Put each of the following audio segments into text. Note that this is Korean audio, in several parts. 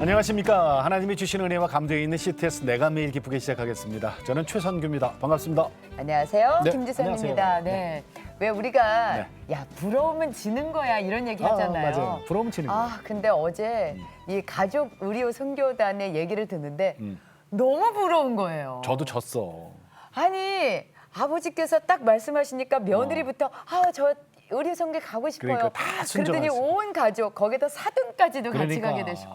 안녕하십니까. 하나님이 주신 은혜와 감동이 있는 CTS 내가 매일 기쁘게 시작하겠습니다. 저는 최선규입니다. 반갑습니다. 안녕하세요. 네, 김지선입니다. 안녕하세요. 네. 왜 우리가 네. 야 부러우면 지는 거야 이런 얘기 하잖아요. 맞아요. 부러움 치는 거. 아, 근데 어제 이 가족 의료 선교단의 얘기를 듣는데 음. 너무 부러운 거예요. 저도 졌어. 아니 아버지께서 딱 말씀하시니까 며느리부터 아 저 의료 선교 가고 싶어요. 어. 그러니까 다 그러더니 순종했어. 온 가족 거기다 사돈까지도 같이 그러니까. 가게 되시고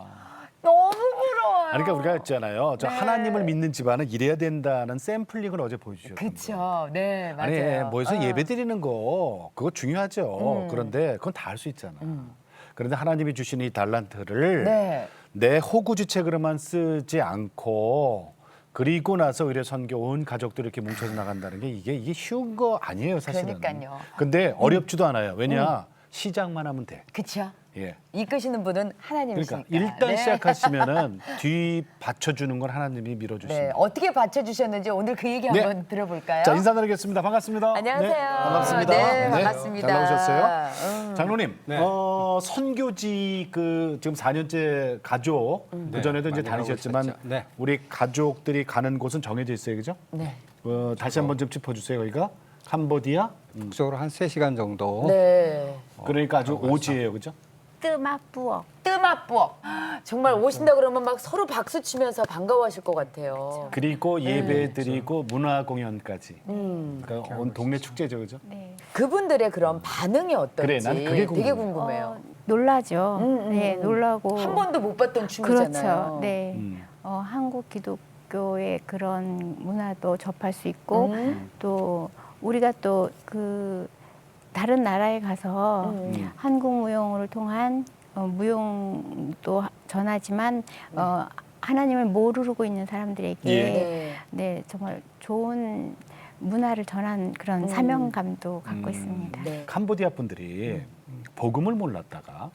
너무 부러워요. 아니, 그러니까 우리가 했잖아요. 저 네. 하나님을 믿는 집안은 이래야 된다는 샘플링을 어제 보여주셨어요. 그렇죠. 네 맞아요. 아니, 뭐해서 어. 예배 드리는 거 그거 중요하죠. 음. 그런데 그건 다 할 수 있잖아. 그런데 하나님이 주신 이 달란트를 네. 내 호구주책으로만 쓰지 않고 그리고 나서 의뢰 선교 온 가족들 이렇게 뭉쳐서 나간다는 게 이게 이게 쉬운 거 아니에요 사실은. 그러니까요. 근데 어렵지도 않아요. 왜냐 시작만 하면 돼. 그렇죠. 예. 이끄시는 분은 하나님이시니까. 그러니까 일단 네. 시작하시면은 뒤 받쳐주는 건 하나님이 밀어주십니다. 네, 어떻게 받쳐주셨는지 오늘 그 얘기 네. 한번 들어볼까요? 자 인사 드리겠습니다. 반갑습니다. 안녕하세요. 네, 반갑습니다. 네, 반갑습니다. 잘 나오셨어요. 음. 장로님, 네. 어, 선교지 그 지금 4년째 가족 그 전에도 이제 많이 하고 다니셨지만 있었죠. 네. 우리 가족들이 가는 곳은 정해져 있어요, 그죠? 네. 어, 다시 한번 좀 짚어주세요. 여기가 캄보디아. 북쪽으로 한 세시간 정도 네. 그러니까 아주 오지예요, 그죠? 뜨마뿌억 뜨맛부엌. 정말 오신다 그러면 막 서로 박수 치면서 반가워하실 것 같아요. 그리고 네. 예배 드리고 문화 공연까지. 음. 그러니까 온 동네 축제죠, 그죠? 네. 그분들의 그런 반응이 어떨지 그래, 난 그게 되게 궁금해요. 궁금해요. 어, 놀라죠. 음, 음, 네, 음. 놀라고 한 번도 못 봤던 춤이잖아요. 그렇죠. 네. 음. 어, 한국 기독교의 그런 문화도 접할 수 있고 음. 또 우리가 또 그 다른 나라에 가서 음. 한국 무용을 통한 어, 무용도 하- 전하지만 어, 하나님을 모르고 있는 사람들에게 예. 네. 네 정말 좋은 문화를 전한 그런 음. 사명감도 갖고 음. 있습니다. 네. 캄보디아 분들이 복음을 몰랐다가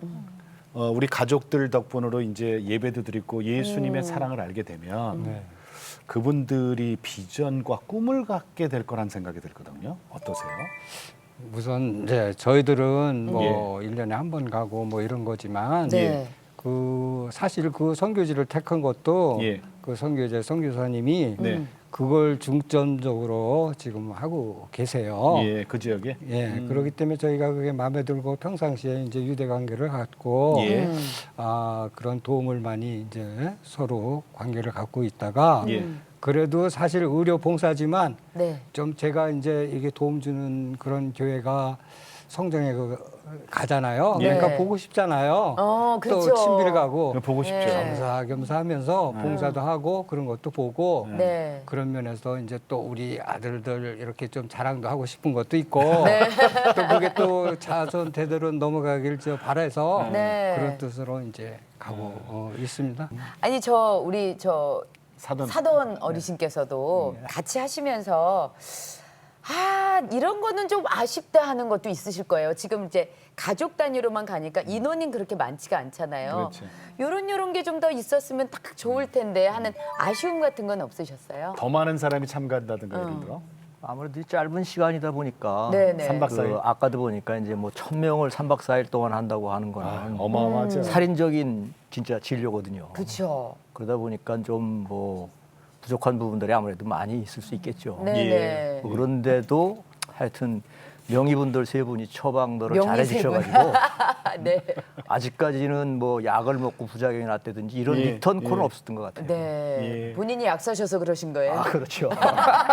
어, 우리 가족들 덕분으로 이제 예배도 드리고 예수님의 음. 사랑을 알게 되면 네. 그분들이 비전과 꿈을 갖게 될 거란 생각이 들거든요. 어떠세요? 우선 이제 저희들은 뭐 예. 일년에 한 번 가고 뭐 이런 거지만 네. 그 사실 그 선교지를 택한 것도 예. 그 선교제 선교사님이 네. 음. 그걸 중점적으로 지금 하고 계세요. 예, 그 지역에. 예, 음. 그렇기 때문에 저희가 그게 마음에 들고 평상시에 이제 유대 관계를 갖고 예. 음. 아 그런 도움을 많이 이제 서로 관계를 갖고 있다가 예. 그래도 사실 의료 봉사지만 네. 좀 제가 이제 이게 도움 주는 그런 교회가 성장에 그 가잖아요. 네. 그러니까 보고 싶잖아요. 어, 그렇죠. 또 친밀히 가고 보고 싶죠. 네. 겸사겸사하면서 네. 봉사도 하고 그런 것도 보고 네. 그런 면에서 이제 또 우리 아들들 이렇게 좀 자랑도 하고 싶은 것도 있고 네. 또 그게 또 자손 대대로 넘어가길 저 바라서 네. 그런 뜻으로 이제 가고 어, 있습니다. 아니 저 우리 저 사돈. 사돈 어르신께서도 같이 하시면서 아 이런 거는 좀 아쉽다 하는 것도 있으실 거예요. 지금 이제 가족 단위로만 가니까 인원이 그렇게 많지가 않잖아요. 그렇죠. 요런 요런 게 좀 더 있었으면 딱 좋을 텐데 하는 아쉬움 같은 건 없으셨어요? 더 많은 사람이 참가한다든가 예를 어. 들어. 아무래도 이 짧은 시간이다 보니까 네네. 삼박 사일. 그 아까도 보니까 이제 뭐 천 명을 삼박사일 동안 한다고 하는 거는 아, 어마어마하죠. 음. 살인적인 진짜 진료거든요. 그렇죠. 그러다 보니까 좀 뭐 부족한 부분들이 아무래도 많이 있을 수 있겠죠. 네네. 뭐 그런데도 하여튼 명의분들 세 분이 처방들을 명의 잘해 세 분. 주셔가지고 네. 아직까지는 뭐 약을 먹고 부작용이 났다든지 이런 예, 리턴 콜은 예. 없었던 것 같아요. 네. 예. 본인이 약 사셔서 그러신 거예요? 아 그렇죠.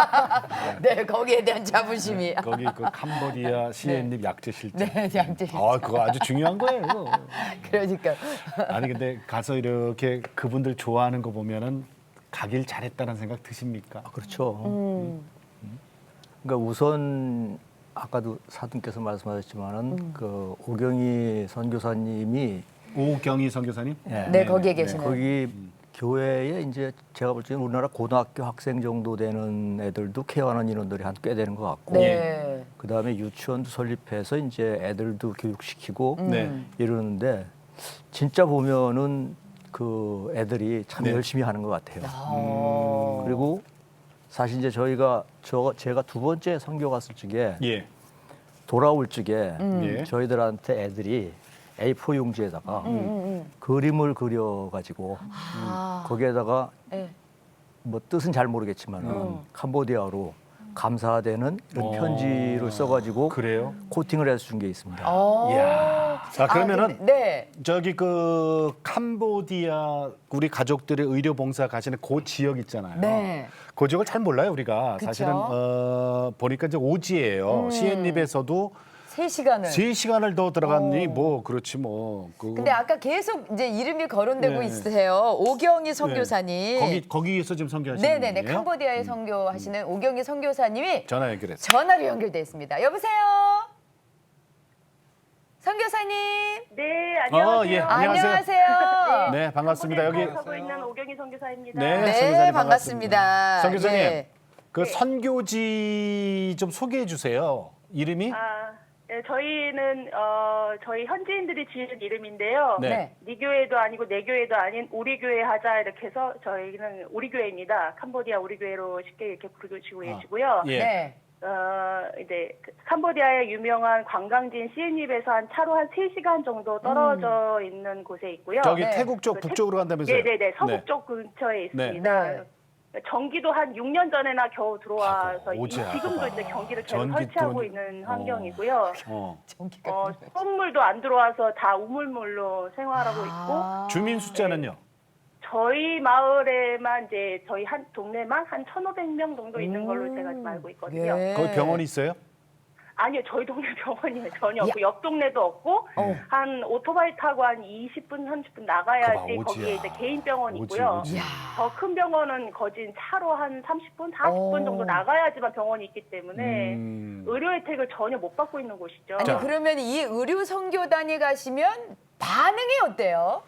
네, 거기에 대한 자부심이. 거기 그 캄보디아 시엔립 약재 실장. 네, 양재 씨. 아, 그거 아주 중요한 거예요. 이거. 그러니까. 아니 근데 가서 이렇게 그분들 좋아하는 거 보면은 가길 잘했다는 생각 드십니까? 그렇죠. 음. 그러니까 우선 아까도 사돈께서 말씀하셨지만은 그 오경희 선교사님이 오경희 선교사님. 예, 네, 거기에 계시는. 거기 교회에 이제 제가 볼 때는 우리나라 고등학교 학생 정도 되는 애들도 케어하는 인원들이 한 꽤 되는 것 같고 네. 그 다음에 유치원도 설립해서 이제 애들도 교육시키고 음. 네. 이러는데 진짜 보면은 그 애들이 참 네. 열심히 하는 것 같아요. 아. 그리고 사실 이제 저희가 저 제가 두 번째 선교 갔을 적에 예. 돌아올 적에 예. 저희들한테 애들이 A4 용지에다가 음, 그림을 그려가지고 아. 거기에다가 네. 뭐 뜻은 잘 모르겠지만 은 캄보디아로 감사되는 이런 어. 편지를 써가지고 그래요? 코팅을 해서 준 게 있습니다. 어. 이야. 자, 그러면은 근데- 네. 저기 그 캄보디아 우리 가족들의 의료 봉사 가시는 그 지역 있잖아요. 네. 그 지역을 잘 몰라요 우리가. 그쵸? 음. 사실은 어, 보니까 이제 오지예요. 시엔립에서도 세 시간을. 세 시간을 더 들어갔니 어. 뭐 그렇지 뭐. 그 근데 아까 계속 이제 이름이 거론되고 네. 있으세요. 오경희 선교사님. 거기 거기에서 지금 선교하시는 네네네. 분이에요? 캄보디아에 선교하시는 오경희 선교사님이 전화 연결했어. 전화로 연결돼 있습니다. 여보세요. 선교사님. 네, 안녕하세요. 어, 예. 안녕하세요. 안녕하세요. 네 반갑습니다. 여기 하고 있는 오경희 선교사입니다. 네, 네, 선교사님 반갑습니다. 선교사님 네. 그 선교지 좀 소개해 주세요. 이름이? 아, 네, 저희는 어, 저희 현지인들이 지은 이름인데요. 네. 네. 네 교회도 아니고 내 교회도 아닌 우리 교회 하자 이렇게 해서 저희는 우리 교회입니다. 캄보디아 우리 교회로 쉽게 이렇게 부르시고 아, 계시고요. 예. 네. 어, 이제 그 캄보디아의 유명한 관광지인 시엔입에서 한 차로 한 3시간 정도 떨어져 있는 곳에 있고요. 저기 네. 태국 쪽그 태- 북쪽으로 간다면서요? 네 네 네 서북 네. 쪽 근처에 네. 있습니다. 네. 전기도 한 6년 전에나 겨우 들어와서 아이고, 이- 오지야. 지금도 이제 경기를 계속 전기 설치하고 들어오니- 있는 어. 환경이고요. 어. 전기가 어, 수돗물도 안 들어와서 다 우물물로 생활하고 있고 아. 주민 숫자는요? 저희 마을에만 이제 저희 한 동네만 한 1,500명 정도 있는 걸로 음. 제가 지금 알고 있거든요. 예. 거기 병원이 있어요? 아니요, 저희 동네 병원이 전혀 없고 옆 동네도 없고 어. 한 오토바이 타고 한 20분 30분 나가야지 그거 거기에 오지야. 이제 개인 병원 오지, 있고요. 오지. 이야. 더 큰 병원은 거진 차로 한 30분, 40분 오. 정도 나가야지만 병원이 있기 때문에 음. 의료 혜택을 전혀 못 받고 있는 곳이죠. 아니 자. 그러면 이 의료 선교단에 가시면 반응이 어때요?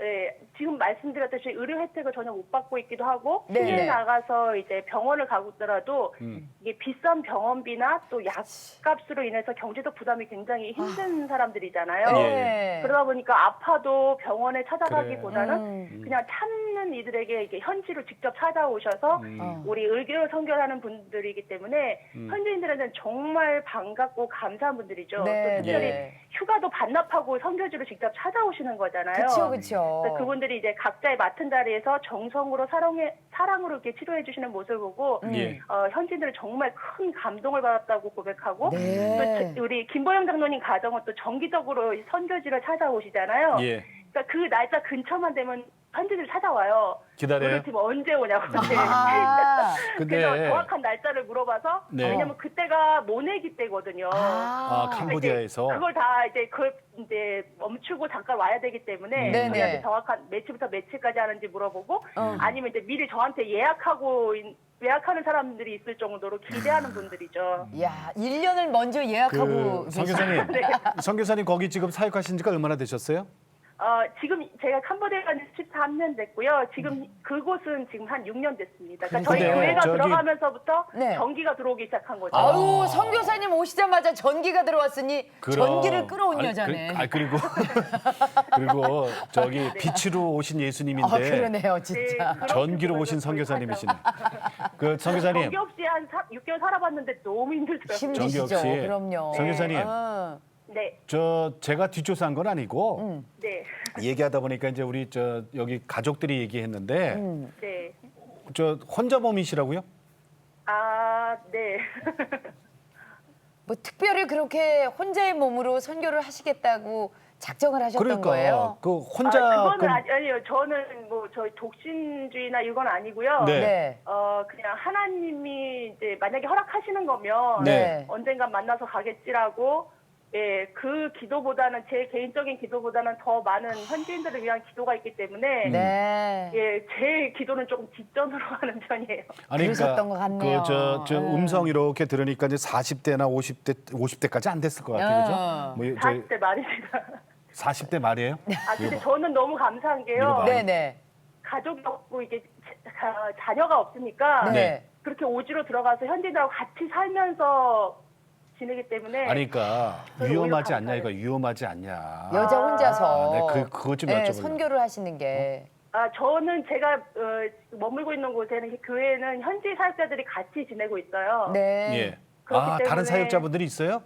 예, 지금 말씀드렸듯이 의료 혜택을 전혀 못 받고 있기도 하고 네. 시에 나가서 이제 병원을 가고더라도 음. 이게 비싼 병원비나 또 약값으로 인해서 경제적 부담이 굉장히 힘든 사람들이잖아요. 예. 네. 그러다 보니까 아파도 병원에 찾아가기보다는 음. 그냥 찾는 이들에게 이게 현지로 직접 찾아오셔서 음. 어. 우리 의료 선교하는 분들이기 때문에 음. 현지인들한테는 정말 반갑고 감사한 분들이죠. 네, 또 특별히 네. 휴가도 반납하고 선교지로 직접 찾아오시는 거잖아요. 그렇죠, 그렇죠. 서 그분들이 이제 각자의 맡은 자리에서 정성으로 사랑해 사랑으로 이렇게 치료해 주시는 모습을 보고 음. 예. 어, 현지인들은 정말 큰 감동을 받았다고 고백하고 네. 또 저- 우리 김보영 장로님 가정은 또 정기적으로 이 선교지를 찾아오시잖아요. 예. 그러니까 그 날짜 근처만 되면 현지인들 찾아와요. 기다려요. 우리 팀 언제 오냐고. 아. 근데 그래서 정확한 날짜를 물어봐서 네. 왜냐면 그때가 모내기 때거든요. 아, 아. 캄보디아에서 그걸 다 이제 그걸 이제 멈추고 잠깐 와야 되기 때문에 음. 네네. 저희한테 정확한 며칠부터 며칠까지 하는지 물어보고 어. 아니면 이제 미리 저한테 예약하고 있- 예약하는 사람들이 있을 정도로 기대하는 분들이죠. 야, 1년을 먼저 예약하고 그 선교사님, 네. 선교사님 거기 지금 사역하신 지가 얼마나 되셨어요? 어, 지금 제가 캄보디아 간 13년 됐고요. 지금 그곳은 지금 한 6년 됐습니다. 그러니까 저희 근데 교회가 저기- 들어가면서부터 네. 전기가 들어오기 시작한 거죠. 아유, 선교사님 오시자마자 전기가 들어왔으니 그럼. 전기를 끌어온 아니, 여자네. 그, 아 그리고 그리고 저기 빛으로 오신 예수님인데 아, 그러네요, 네, 진짜. 그런 전기로 오신 선교사님이시네. 그 선교사님 전기 없이 한 6개월 살아봤는데 너무 힘들더라고요. 힘드시죠, 전기 없이. 그럼요. 선교사님. 어. 네, 저 제가 뒷조사한 건 아니고 음. 네, 얘기하다 보니까 이제 우리 저 여기 가족들이 얘기했는데 음. 네. 저 혼자 몸이시라고요? 아, 네. 뭐 특별히 그렇게 혼자의 몸으로 선교를 하시겠다고 작정을 하셨던 그러니까 거예요? 그 혼자 아, 그거는 그- 아니, 아니요. 저는 뭐 저희 독신주의나 이건 아니고요. 네. 네. 어, 그냥 하나님이 이제 만약에 허락하시는 거면 네. 언젠간 만나서 가겠지라고 예, 그 기도보다는 제 개인적인 기도보다는 더 많은 현지인들을 위한 기도가 있기 때문에 네. 예, 제 기도는 조금 뒷전으로 하는 편이에요. 아니 그러셨던 것 같네요. 그 저 저 음. 음성 이렇게 들으니까 이제 40대나 50대 50대까지 안 됐을 것 같아요. 어. 그죠? 뭐 저 40대 말입니다. 40대 말이에요? 아, 근데 저는 너무 감사한 게요. 봐. 네네. 가족이 없고 이게 자, 자녀가 없으니까 네. 그렇게 오지로 들어가서 현지인들하고 같이 살면서 지내기 때문에 아니 그러니까 저는 위험하지 오히려 않냐 이거 위험하지 않냐. 여자 혼자서 아, 네, 그 그것 좀 네, 여쭤보려고. 선교를 하시는 게 아 저는 제가 어, 머물고 있는 곳에는 교회는 현지 사역자들이 같이 지내고 있어요. 네. 예. 그렇기 아 다른 때문에- 사역자분들이 있어요?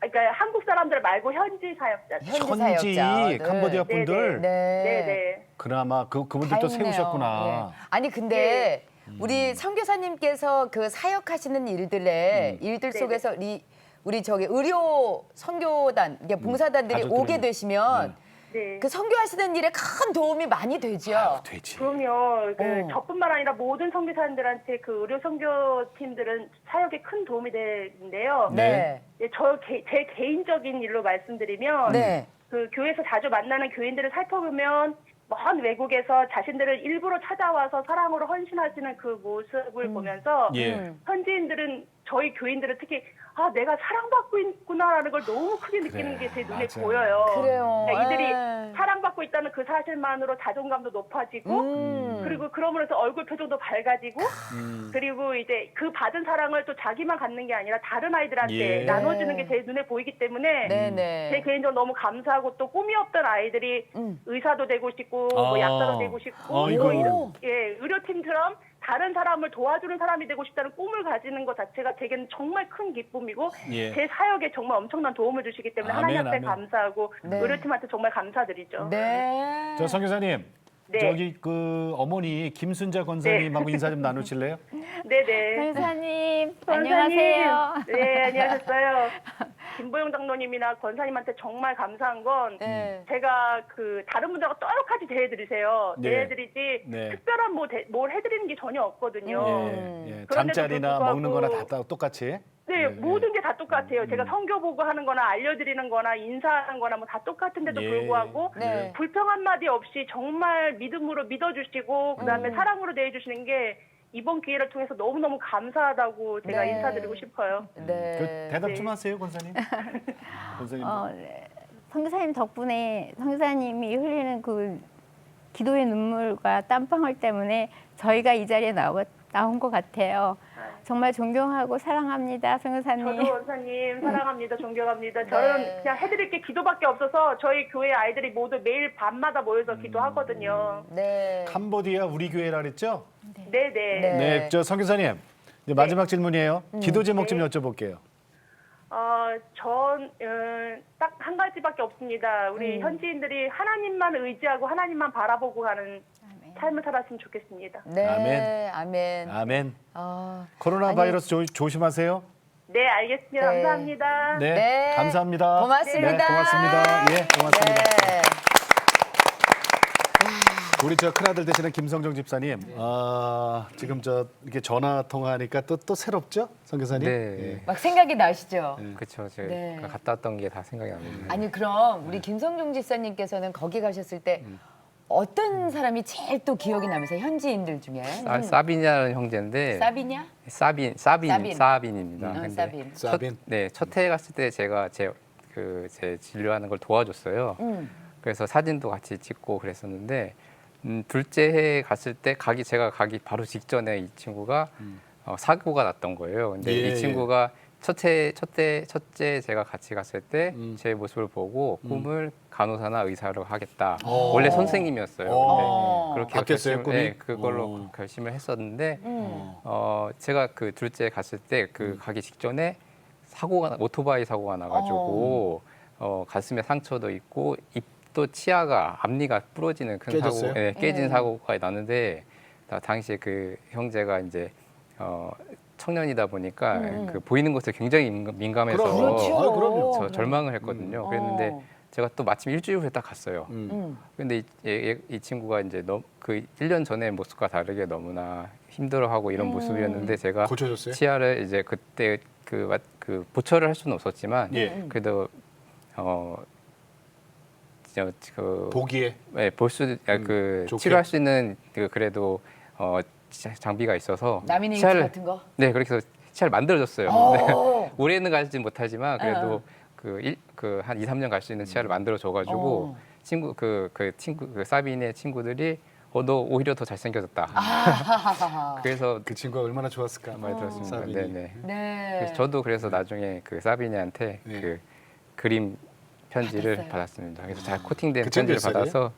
그러니까 한국 사람들 말고 현지 사역자. 현지 현지 사역자들. 캄보디아 분들 네. 네, 네. 그나마 그 그분들 또 다행이네요. 세우셨구나. 예. 아니 근데 음. 우리 선교사님께서 그 사역하시는 일들에 음. 일들 네네. 속에서 리, 우리 저기 의료 선교단 이게 봉사단들이 음. 가족들이 오게 되시면 네. 그 선교하시는 일에 큰 도움이 많이 되죠. 아유, 되지. 그럼요. 그 어. 저뿐만 아니라 모든 선교사님들한테 그 의료 선교팀들은 사역에 큰 도움이 되는데요. 네. 네, 저제 개인적인 일로 말씀드리면 네. 그 교회에서 자주 만나는 교인들을 살펴보면 먼 외국에서 자신들을 일부러 찾아와서 사랑으로 헌신하시는 그 모습을 보면서 예. 음. 현지인들은 저희 교인들은 특히 아 내가 사랑받고 있구나라는 걸 너무 크게 느끼는 그래, 게 제 눈에 맞아요. 보여요. 그래요. 그러니까 이들이 에이. 사랑받고 있다는 그 사실만으로 자존감도 높아지고 음. 그리고 그러면서 얼굴 표정도 밝아지고 음. 그리고 이제 그 받은 사랑을 또 자기만 갖는 게 아니라 다른 아이들한테 예. 나눠주는 게 제 눈에 보이기 때문에 네네. 제 개인적으로 너무 감사하고 또 꿈이 없던 아이들이 음. 의사도 되고 싶고 아. 뭐 약사도 되고 싶고 아이고. 뭐 이런 예 의료팀처럼 다른 사람을 도와주는 사람이 되고 싶다는 꿈을 가지는 것 자체가 제게는 정말 큰 기쁨이고 예. 제 사역에 정말 엄청난 도움을 주시기 때문에 아멘, 하나님 앞에 아멘. 감사하고 네. 의료팀한테 정말 감사드리죠. 네. 저 성교사님. 네. 저기 그 어머니 김순자 권사님하고 인사 좀 나누실래요? 네네. 권사님 권사님. 안녕하세요. 네, 안녕하셨어요. 김보영 장로님이나 권사님한테 정말 감사한 건 네. 제가 그 다른 분들하고 똑같이 대해드리세요. 네. 대해드리지 네. 특별한 뭐 대- 뭘 해드리는 게 전혀 없거든요. 음. 예, 예. 그런데도 잠자리나 불구하고 먹는 거나 다, 다 똑같이. 네, 예, 모든 게 다 똑같아요. 음. 제가 성교 보고 하는 거나 알려드리는 거나 인사하는 거나 뭐 다 똑같은데도 예. 불구하고 네. 불평 한마디 없이 정말 믿음으로 믿어주시고 그다음에 음. 사랑으로 대해주시는 게 이번 기회를 통해서 너무너무 감사하다고 제가 네. 인사드리고 싶어요. 네. 그 대답 네. 좀 하세요, 권사님. 권사님. 어, 네. 성교사님 덕분에 성교사님이 흘리는 그 기도의 눈물과 땀방울 때문에 저희가 이 자리에 나온 것 같아요. 정말 존경하고 사랑합니다, 성교사님. 저도 원사님 사랑합니다, 존경합니다. 저는 네. 그냥 해드릴 게 기도밖에 없어서 저희 교회 아이들이 모두 매일 밤마다 모여서 기도하거든요. 네. 캄보디아 우리 교회라 그랬죠? 네네. 네. 네, 저 성교사님. 이제 마지막 질문이에요. 기도 제목 좀 여쭤볼게요. 어, 전, 어, 딱한 가지밖에 없습니다. 우리 음. 현지인들이 하나님만 의지하고 하나님만 바라보고 가는. 삶을 살았으면 좋겠습니다. 네. 아멘. 아멘. 아멘. 아. 코로나 아니- 바이러스 조, 조심하세요. 네, 알겠습니다. 네. 감사합니다. 네, 네. 감사합니다. 고맙습니다. 네, 고맙습니다. 예, 고맙습니다. 네. 우리 저 큰아들 되시는 김성정 집사님, 아, 지금 저 이렇게 전화 통화하니까 또 또 새롭죠, 성 교사님? 네. 예. 막 생각이 나시죠? 그렇죠. 제가 네. 갔다 왔던 게 다 생각이 납니다. 아니 그럼 우리 김성중 집사님께서는 거기 가셨을 때 어떤 사람이 제일 또 기억이 나면서 현지인들 중에 사, 사빈이라는 형제인데 사비냐? 사빈 사빈 사빈. 사빈입니다. 어, 근데 사빈. 첫, 사빈. 네, 첫 해에 갔을 때 제가 제 그 제 진료하는 걸 도와줬어요. 음. 그래서 사진도 같이 찍고 그랬었는데 음, 둘째 해 갔을 때 가기 제가 가기 바로 직전에 이 친구가 어, 사고가 났던 거예요. 근데 예, 이 친구가 첫째 첫째 첫째 제가 같이 갔을 때 음. 제 모습을 보고 꿈을 간호사나 의사로 하겠다. 어. 원래 선생님이었어요. 어. 근데 그렇게 바뀌었어요, 결심, 꿈이? 네, 그걸로 어. 결심을 했었는데 음. 어, 제가 그 둘째 갔을 때 그 가기 직전에 사고가 나- 오토바이 사고가 나가지고 어, 가슴에 상처도 있고 입도 치아가 앞니가 부러지는 큰 깨졌어요? 사고, 네, 깨진 네. 사고가 났는데 다- 당시에 그 형제가 이제 어, 청년이다 보니까 음. 그 보이는 것에 굉장히 민감- 민감해서 그럼, 그렇죠. 아, 그럼요. 저 절망을 했거든요. 음. 그랬는데 어. 제가 또 마침 일주일 후에 딱 갔어요. 음. 음. 근데 이, 얘- 얘- 이 친구가 이제 너무 그 1년 전의 모습과 다르게 너무나 힘들어하고 이런 음. 모습이었는데 제가 고쳐졌어요? 치아를 이제 그때 그, 와- 그 보철을 할 수는 없었지만 예. 그래도 어 진짜 그 보기에 네, 볼수 음, 그 좋게. 치료할 수 있는 그 그래도 어 자- 장비가 있어서 나미네이트 치아를 같은 거? 네 그렇게 해서 치아를 만들어줬어요. 오. 네. 올해는 가지 못하지만 그래도 어. 그그한 2, 3년 갈 수 있는 치아를 만들어 줘가지고 어. 친구 그 그 친구 그 사빈의 친구들이 어 너 오히려 더 잘생겨졌다. 아하하하. 그래서 그 친구가 얼마나 좋았을까. 많이 들었습니다. 사빈이. 네네. 네. 그래서 저도 그래서 나중에 그 사빈이한테 네. 그 그림 편지를 받았어요? 받았습니다. 그래서 잘 코팅된 그 편지를? 받아서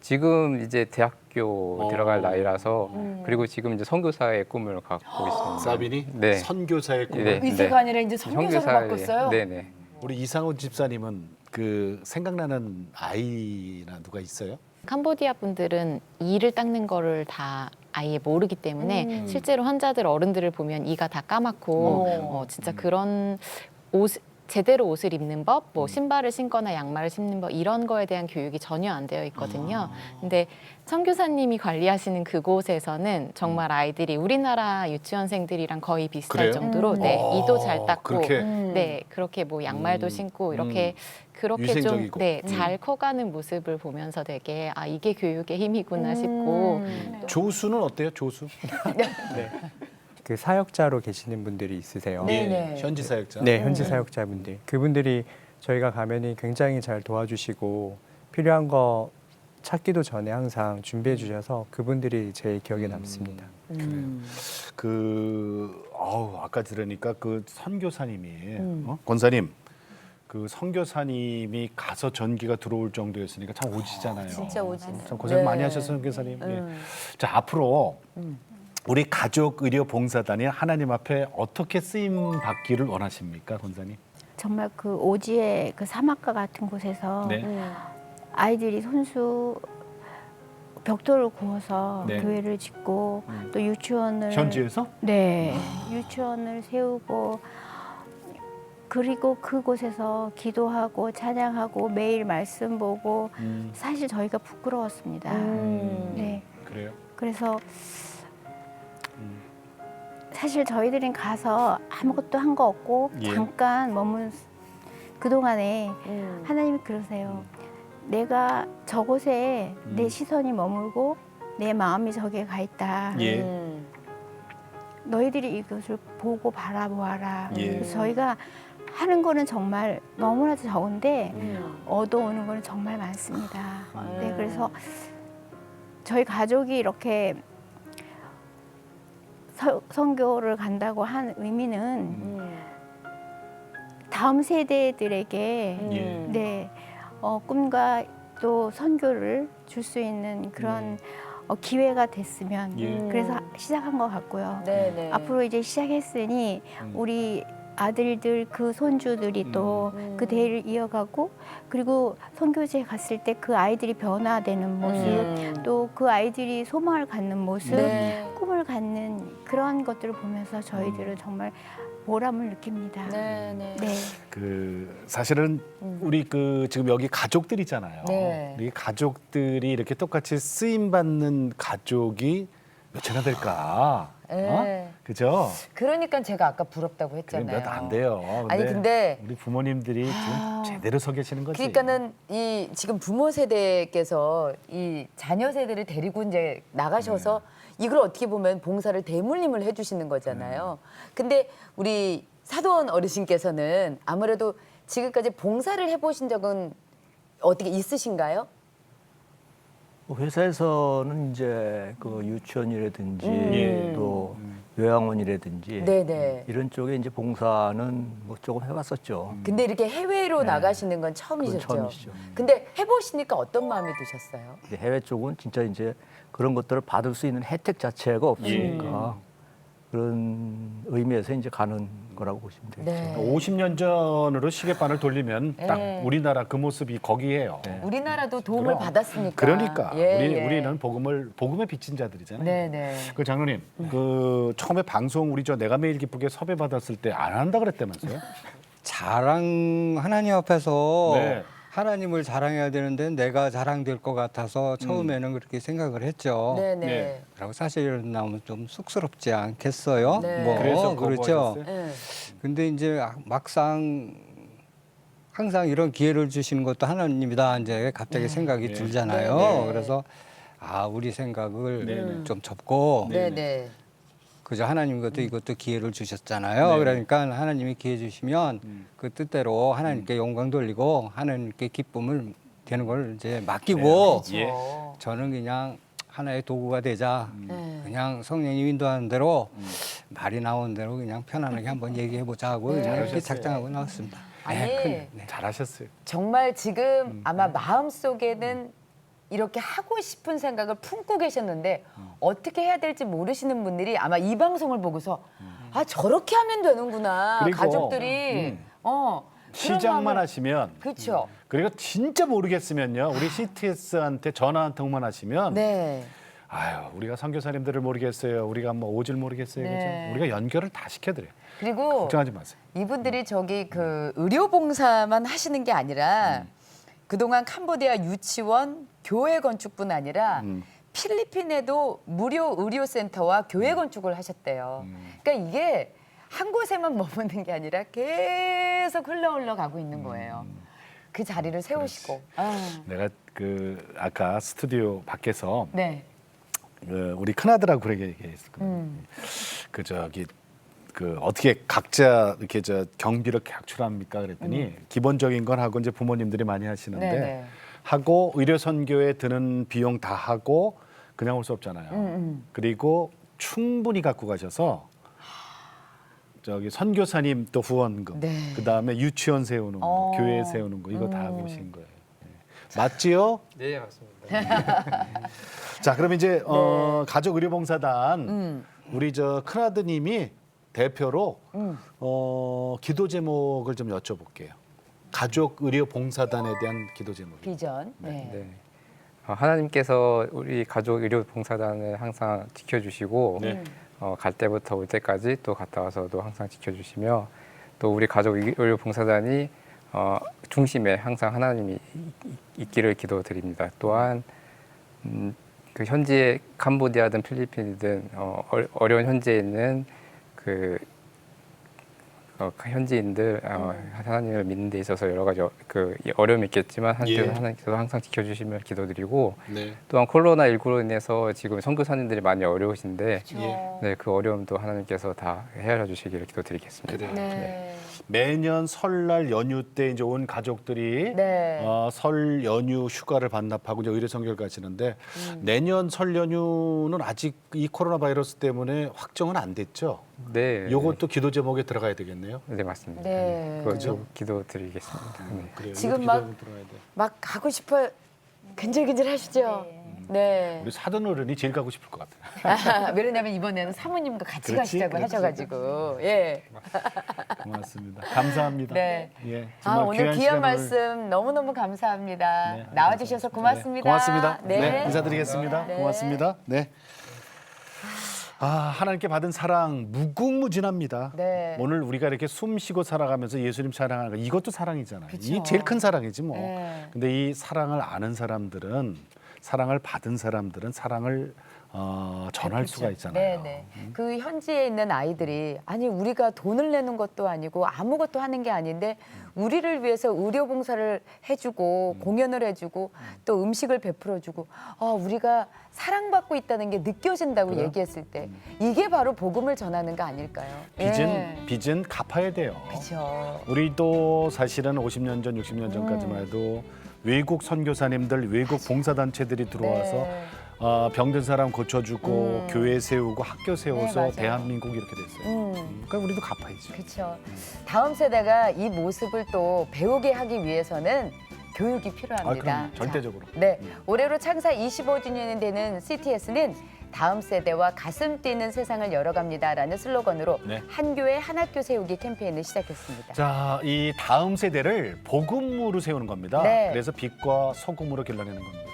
지금 이제 대학교 어. 들어갈 나이라서 음. 그리고 지금 이제 선교사의 꿈을 갖고 있습니다. 사빈이 네. 선교사의 꿈을 네. 의사가 아니라 이제 선교사로 바꿨어요. 네네. 우리 이상훈 집사님은 그 생각나는 아이나 누가 있어요? 캄보디아 분들은 이를 닦는 거를 다 아예 모르기 때문에 음. 실제로 환자들 어른들을 보면 이가 다 까맣고 어. 어, 진짜 그런 옷 제대로 옷을 입는 법, 뭐 신발을 신거나 양말을 신는 법 이런 거에 대한 교육이 전혀 안 되어 있거든요. 근데 선교사님이 관리하시는 그곳에서는 정말 아이들이 우리나라 유치원생들이랑 거의 비슷할 그래요? 정도로 네 어, 이도 잘 닦고 그렇게? 음. 네 그렇게 뭐 양말도 음. 신고 이렇게 그렇게 유생적이고. 좀네 음. 잘 커가는 모습을 보면서 되게 아 이게 교육의 힘이구나 싶고 음. 조수는 어때요? 조수? 그 사역자로 계시는 분들이 있으세요. 네. 예, 네네. 현지 사역자. 네, 현지 사역자분들. 그분들이 저희가 가면이 굉장히 잘 도와주시고 필요한 거 찾기도 전에 항상 준비해 주셔서 그분들이 제일 기억에 남습니다. 음. 그 어우, 아까 들으니까 그 선교사님이 음. 어? 권사님 그 선교사님이 가서 전기가 들어올 정도였으니까 참 오지잖아요. 진짜 오지네. 참 고생 많이 네. 하셨어요, 선교사님. 예. 음. 자 앞으로 우리 가족 의료 봉사단이 하나님 앞에 어떻게 쓰임 받기를 원하십니까, 권사님? 정말 그 오지의 그 사막과 같은 곳에서 네. 음. 아이들이 손수 벽돌을 구워서 네. 교회를 짓고 음. 또 유치원을 현지에서? 네 유치원을 세우고 그리고 그곳에서 기도하고 찬양하고 매일 말씀 보고 음, 사실 저희가 부끄러웠습니다. 음. 네 그래요. 그래서 음. 사실 저희들은 가서 아무것도 한 거 없고 예. 잠깐 머문 그 동안에 음. 하나님이 그러세요. 내가 저곳에 음. 내 시선이 머물고 내 마음이 저기에 가 있다. 예. 음. 너희들이 이것을 보고 바라보아라. 예. 그래서 저희가 하는 거는 정말 너무나도 적은데 음. 얻어오는 거는 정말 많습니다. 음. 네, 그래서 저희 가족이 이렇게 서- 선교를 간다고 한 의미는 음. 다음 세대들에게 예. 네, 어, 꿈과 또 선교를 줄 수 있는 그런 어, 기회가 됐으면 예. 그래서 시작한 것 같고요. 네 네. 앞으로 이제 시작했으니 음. 우리 아들들 그 손주들이 또 음. 그 대를 이어가고 그리고 선교지에 갔을 때 그 아이들이 변화되는 모습 음. 또그 아이들이 소망을 갖는 모습 네. 꿈을 갖는 그런 것들을 보면서 저희들은 정말 보람을 느낍니다. 네 네. 네. 그 사실은 음. 우리 그 지금 여기 가족들이잖아요. 네. 이 가족들이 이렇게 똑같이 쓰임 받는 가족이 몇이나 될까? 네. 어? 그죠? 그러니까 제가 아까 부럽다고 그게 했잖아요. 몇안 돼요. 아니 근데 우리 부모님들이 아. 지금 제대로 서 계시는 거지. 그러니까는 이 지금 부모 세대께서 이 자녀 세대를 데리고 이제 나가셔서 네. 이걸 어떻게 보면 봉사를 대물림을 해주시는 거잖아요. 네. 근데 우리 사돈 어르신께서는 아무래도 지금까지 봉사를 해보신 적은 어떻게 있으신가요? 뭐 회사에서는 이제 그 유치원이라든지 음. 예. 또 요양원이라든지 네네. 이런 쪽에 이제 봉사는 뭐 조금 해봤었죠. 근데 이렇게 해외로 나가시는 건 처음이셨죠? 네. 처음이시죠. 근데 해보시니까 어떤 마음이 드셨어요? 이제 해외 쪽은 진짜 이제 그런 것들을 받을 수 있는 혜택 자체가 없으니까 그런 의미에서 이제 가는 거라고 보시면 되겠죠. 네. 50년 전으로 시계반을 돌리면 딱 네. 우리나라 그 모습이 거기에요. 네. 우리나라도 도움을 그럼. 받았으니까. 그러니까 예, 우리 예. 우리는 복음을 복음의 빚진 자들이잖아요. 네 네. 그 장로님, 그 처음에 방송 우리 저 내가 매일 기쁘게 섭외 받았을 때 안 한다 그랬다면서요? 자랑 하나님 앞에서 네. 하나님을 자랑해야 되는데 내가 자랑될 것 같아서 처음에는 그렇게 생각을 했죠. 네 네. 네. 그리고 사실은 나오면 좀 쑥스럽지 않겠어요? 네. 뭐 그래서 그렇죠. 거부하셨어요? 네. 근데 이제 막상 항상 이런 기회를 주시는 것도 하나님이다 이제 갑자기 생각이 네. 들잖아요. 네, 네. 그래서 아 우리 생각을 네, 네. 좀 접고 네 네. 그저 하나님 것도 이것도 기회를 주셨잖아요. 네. 그러니까 하나님이 기회 주시면 음. 그 뜻대로 하나님께 영광 돌리고 하나님께 기쁨을 되는 걸 이제 맡기고 그렇죠. 예. 저는 그냥 하나의 도구가 되자. 네. 그냥 성령이 인도하는 대로 음. 말이 나오는 대로 그냥 편안하게 한번 얘기해 보자 하고 네. 그냥 이렇게. 작정하고 나왔습니다. 아니 네. 잘하셨어요. 정말 지금 아마 마음 속에는 이렇게 하고 싶은 생각을 품고 계셨는데 어떻게 해야 될지 모르시는 분들이 아마 이 방송을 보고서 아 저렇게 하면 되는구나 그리고, 가족들이 음. 어 시작만 마음을- 하시면 그렇죠. 그리고 진짜 모르겠으면요. 우리 CTS한테 전화 한 통만 하시면 네. 아유, 우리가 선교사님들을 모르겠어요. 우리가 뭐 오질 모르겠어요. 네. 그죠? 우리가 연결을 다 시켜드려요. 그리고 걱정하지 마세요. 이분들이 저기 그 의료봉사만 하시는 게 아니라 그동안 캄보디아 유치원 교회 건축뿐 아니라 음. 필리핀에도 무료 의료센터와 교회 건축을 하셨대요. 그러니까 이게 한 곳에만 머무는 게 아니라 계속 흘러 흘러 가고 있는 거예요. 그 자리를 세우시고. 아, 내가 그 아까 스튜디오 밖에서 네. 그 우리 큰아들하고 그렇게 얘기했었거든요. 음. 그 저기 그 어떻게 각자 이렇게 저 경비를 각출합니까 그랬더니 기본적인 건 하고 이제 부모님들이 많이 하시는데 음. 네네. 하고 의료 선교에 드는 비용 다 하고 그냥 올 수 없잖아요. 음, 음. 그리고 충분히 갖고 가셔서 저기 선교사님 또 후원금, 네. 그 다음에 유치원 세우는 거, 어. 교회 세우는 거 이거 다 하고 음. 오신 거예요. 네. 맞지요? 네 맞습니다. 자, 그럼 이제 어, 가족 의료봉사단 네. 음. 우리 저 큰아드님이 대표로 음. 어, 기도 제목을 좀 여쭤볼게요. 가족 의료 봉사단에 대한 기도 제목. 비전. 네. 네. 어, 하나님께서 우리 가족 의료 봉사단을 항상 지켜주시고 네. 어, 갈 때부터 올 때까지 또 갔다 와서도 항상 지켜주시며 또 우리 가족 의료 봉사단이 어, 중심에 항상 하나님이 이- 있기를 기도드립니다. 또한 음, 그 현지의 캄보디아든 필리핀이든 어, 어- 어려운 현지에 있는 그 어, 현지인들 어, 하나님을 믿는 데 있어서 여러 가지 어, 그 어려움이 있겠지만 하나님께서, 예. 하나님께서 항상 지켜주시며 기도드리고 네. 또한 코로나 19로 인해서 지금 선교사님들이 많이 어려우신데 예. 네, 그 어려움도 하나님께서 다 헤아려 주시기를 기도드리겠습니다. 그래요. 네. 매년 설날 연휴 때 이제 온 가족들이 네. 어, 설 연휴 휴가를 반납하고 이제 의료 선교를 가시는데 음. 내년 설 연휴는 아직 이 코로나 바이러스 때문에 확정은 안 됐죠. 네, 요것도 기도 제목에 들어가야 되겠네요. 네 맞습니다. 네. 기도드리겠습니다. 네. 그래요. 지금 이거 막- 기도 제목 들어가야 돼. 막 가고 싶어 근질근질 하시죠? 네. 우리 사돈 어른이 제일 가고 싶을 것 같아요. 아, 왜냐면 이번에는 사모님과 같이 그렇지, 가시자고 그렇지. 하셔가지고 예. 고맙습니다. 감사합니다. 네. 예, 아 정말 오늘 귀한, 시간을 말씀 너무 너무 감사합니다. 네, 나와주셔서 고맙습니다. 네, 고맙습니다. 네. 네. 인사드리겠습니다. 네. 고맙습니다. 네. 아, 하나님께 받은 사랑 무궁무진합니다. 네. 오늘 우리가 이렇게 숨 쉬고 살아가면서 예수님 사랑하는 거 이것도 사랑이잖아요. 그쵸. 이 제일 큰 사랑이지 뭐. 네. 근데 이 사랑을 아는 사람들은 사랑을 받은 사람들은 사랑을 어, 전할 수가 있잖아요. 그렇죠. 네, 네. 그 현지에 있는 아이들이 아니 우리가 돈을 내는 것도 아니고 아무것도 하는 게 아닌데 우리를 위해서 의료 봉사를 해주고 음. 공연을 해주고 또 음식을 베풀어주고 어, 우리가 사랑받고 있다는 게 느껴진다고 그래요? 음. 얘기했을 때 이게 바로 복음을 전하는 거 아닐까요? 빚은 예. 빚은 갚아야 돼요. 그렇죠. 우리도 사실은 50년 전, 60년 전까지만 음. 해도 외국 선교사님들, 외국 봉사단체들이 들어와서 네. 어, 병든 사람 고쳐주고 음. 교회 세우고 학교 세워서 맞아요. 대한민국 이렇게 됐어요. 음. 그러니까 우리도 갚아야죠. 그렇죠. 다음 세대가 이 모습을 또 배우게 하기 위해서는 교육이 아, 필요합니다. 그럼 절대적으로. 자, 네, 올해로 창사 25주년이 되는 CTS는 다음 세대와 가슴 뛰는 세상을 열어갑니다라는 슬로건으로 네. 한 교회 한 학교 세우기 캠페인을 시작했습니다. 자, 이 다음 세대를 복음으로 세우는 겁니다. 네. 그래서 빛과 소금으로 길러내는 겁니다.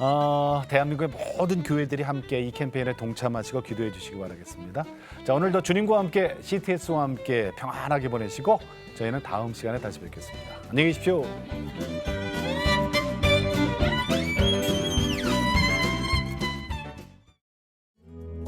어, 대한민국의 모든 교회들이 함께 이 캠페인에 동참하시고 기도해 주시기 바라겠습니다. 자, 오늘도 주님과 함께 CTS와 함께 평안하게 보내시고 저희는 다음 시간에 다시 뵙겠습니다. 안녕히 계십시오.